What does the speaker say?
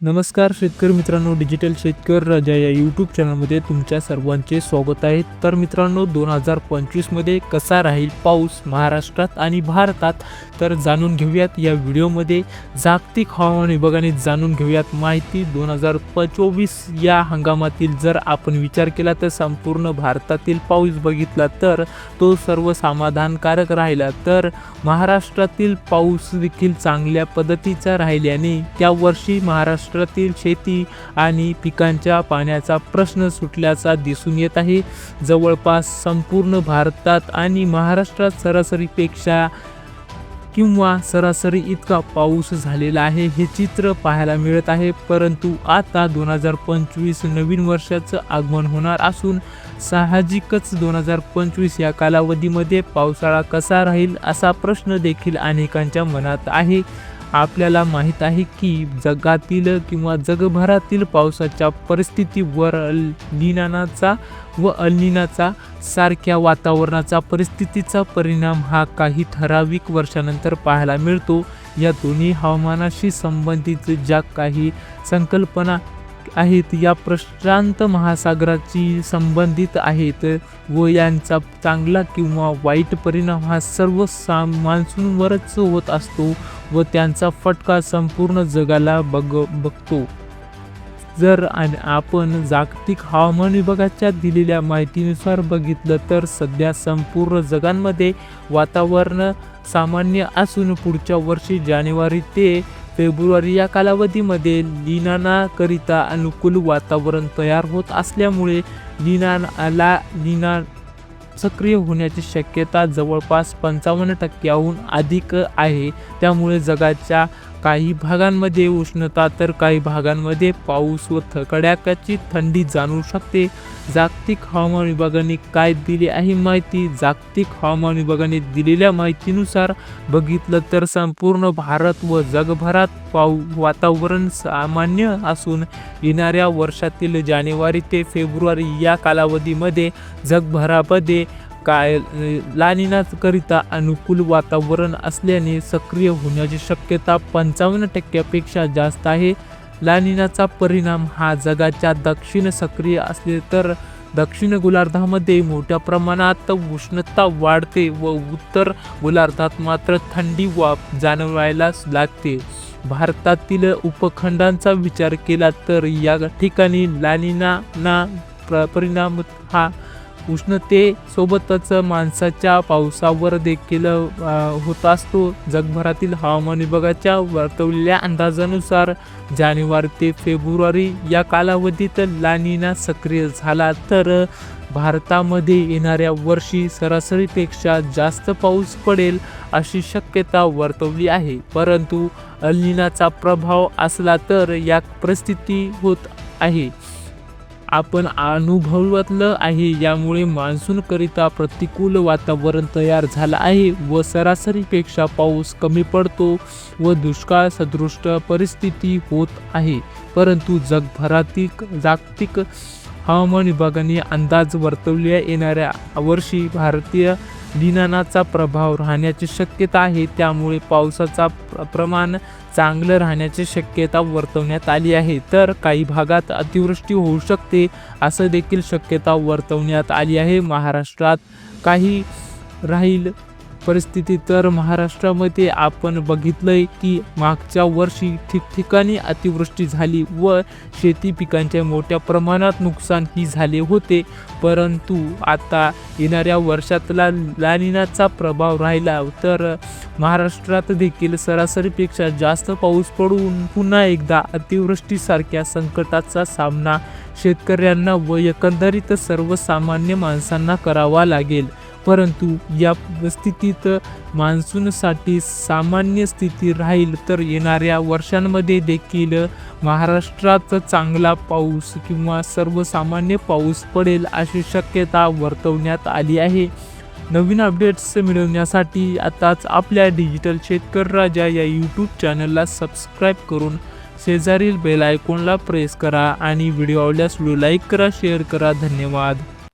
नमस्कार शेतकरी मित्रांनो डिजिटल शेतकरी राजा या यूट्यूब चॅनलमध्ये तुमच्या सर्वांचे स्वागत आहे. तर मित्रांनो दोन हजार पंचवीसमध्ये कसा राहील पाऊस महाराष्ट्रात आणि भारतात? तर जाणून घेऊयात या व्हिडिओमध्ये. जागतिक हवामान विभागाने जाणून घेऊयात माहिती. दोन हजार चोवीस या हंगामातील जर आपण विचार केला तर संपूर्ण भारतातील पाऊस बघितला तर तो सर्व समाधानकारक राहिला. तर महाराष्ट्रातील पाऊस देखील चांगल्या पद्धतीचा राहिल्याने त्या वर्षी महाराष्ट्रातील शेती आणि पिकांच्या पाण्याचा प्रश्न सुटल्याचा दिसून येत आहे. जवळपास संपूर्ण भारतात आणि महाराष्ट्रात सरासरीपेक्षा किंवा सरासरी इतका पाऊस झालेला आहे हे चित्र पाहायला मिळत आहे. परंतु आता दोन हजार पंचवीस नवीन वर्षाचं आगमन होणार असून साहजिकच दोन हजार पंचवीस या कालावधीमध्ये पावसाळा कसा राहील असा प्रश्न देखील अनेकांच्या मनात आहे. आपल्याला माहीत आहे की जगातील किंवा जगभरातील पावसाच्या परिस्थितीवर लिनानाचा व अल्निनाचा सारख्या वातावरणाचा परिस्थितीचा परिणाम हा काही ठराविक वर्षानंतर पाहायला मिळतो. या दोन्ही हवामानाशी संबंधित ज्या काही संकल्पना आहेत या प्रशांत महासागराची संबंधित आहेत व यांचा चांगला किंवा वाईट परिणाम हा सर्व सा मान्सूनवरच होत असतो व त्यांचा फटका संपूर्ण जगाला बघ बघतो. जर आणि आपण जागतिक हवामान विभागाच्या दिलेल्या माहितीनुसार बघितलं तर सध्या संपूर्ण जगांमध्ये वातावरण सामान्य असून पुढच्या वर्षी जानेवारी ते फेब्रुवारी या कालावधीमध्ये लिनानाकरिता अनुकूल वातावरण तयार होत असल्यामुळे लिनाला लिना सक्रिय होण्याची शक्यता जवळपास पंचावन्न टक्क्याहून अधिक आहे. त्यामुळे जगाच्या काही भागांमध्ये उष्णता तर काही भागांमध्ये पाऊस व थकड्याकाची कडाक्याची थंडी जाणवू शकते. जागतिक हवामान विभागाने काय दिली आहे माहिती? जागतिक हवामान विभागाने दिलेल्या माहितीनुसार बघितलं तर संपूर्ण भारत व जगभरात पाऊ वातावरण सामान्य असून येणाऱ्या वर्षातील जानेवारी ते फेब्रुवारी या कालावधीमध्ये जगभरामध्ये काय लानिनाकरिता अनुकूल वातावरण असल्याने सक्रिय होण्याची शक्यता पंचावन्न टक्क्यापेक्षा जास्त आहे. लानिनाचा परिणाम हा जगाच्या दक्षिण सक्रिय असले तर दक्षिण गोलार्धामध्ये मोठ्या प्रमाणात उष्णता वाढते व उत्तर गोलार्धात मात्र थंडी वा जाणवायला लागते. भारतातील उपखंडांचा विचार केला तर या ठिकाणी लानिना ना प्र परिणाम हा उष्णतेसोबतच माणसाच्या पावसावर देखील होत असतो. जगभरातील हवामान विभागाच्या वर्तवलेल्या अंदाजानुसार जानेवारी ते फेब्रुवारी या कालावधीत लानिना सक्रिय झाला. तर भारतामध्ये येणाऱ्या वर्षी सरासरीपेक्षा जास्त पाऊस पडेल अशी शक्यता वर्तवली आहे. परंतु अल्निनाचा प्रभाव असला तर या परिस्थिती होत आहे. आपण अनुभवलं आहे. यामुळे मान्सूनकरिता प्रतिकूल वातावरण तयार झालं आहे व सरासरीपेक्षा पाऊस कमी पडतो व दुष्काळ सदृष्ट परिस्थिती होत आहे. परंतु जगभरातील जागतिक हवामान विभागाने अंदाज वर्तवल्या येणाऱ्या वर्षी भारतीय लिनानाचा प्रभाव राहण्याची शक्यता आहे. त्यामुळे पावसाचा प्रमाण चांगलं राहण्याची शक्यता वर्तवण्यात आली आहे. तर काही भागात अतिवृष्टी होऊ शकते असं देखील शक्यता वर्तवण्यात आली आहे. महाराष्ट्रात काही राहील परिस्थिती तर महाराष्ट्रामध्ये आपण बघितलंय की मागच्या वर्षी ठिकठिकाणी अतिवृष्टी झाली व शेती पिकांचे मोठ्या प्रमाणात नुकसान ही झाले होते. परंतु आता येणाऱ्या वर्षातला लानिनाचा प्रभाव राहिला तर महाराष्ट्रात देखील सरासरीपेक्षा जास्त पाऊस पडून पुन्हा एकदा अतिवृष्टीसारख्या संकटाचा सामना शेतकऱ्यांना व एकंदरीत सर्वसामान्य माणसांना करावा लागेल. परंतु या स्थितीत मान्सूनसाठी सामान्य स्थिती राहील तर येणाऱ्या वर्षांमध्ये देखील महाराष्ट्रात चांगला पाऊस किंवा सर्वसामान्य पाऊस पडेल अशी शक्यता वर्तवण्यात आली आहे. नवीन अपडेट्स मिळवण्यासाठी आताच आपल्या डिजिटल शेतकरी राजा या यूट्यूब चॅनलला सबस्क्राईब करून शेजारील बेल आयकॉनला प्रेस करा आणि व्हिडिओ आवडल्यास व्हिडिओ लाईक करा शेअर करा. धन्यवाद.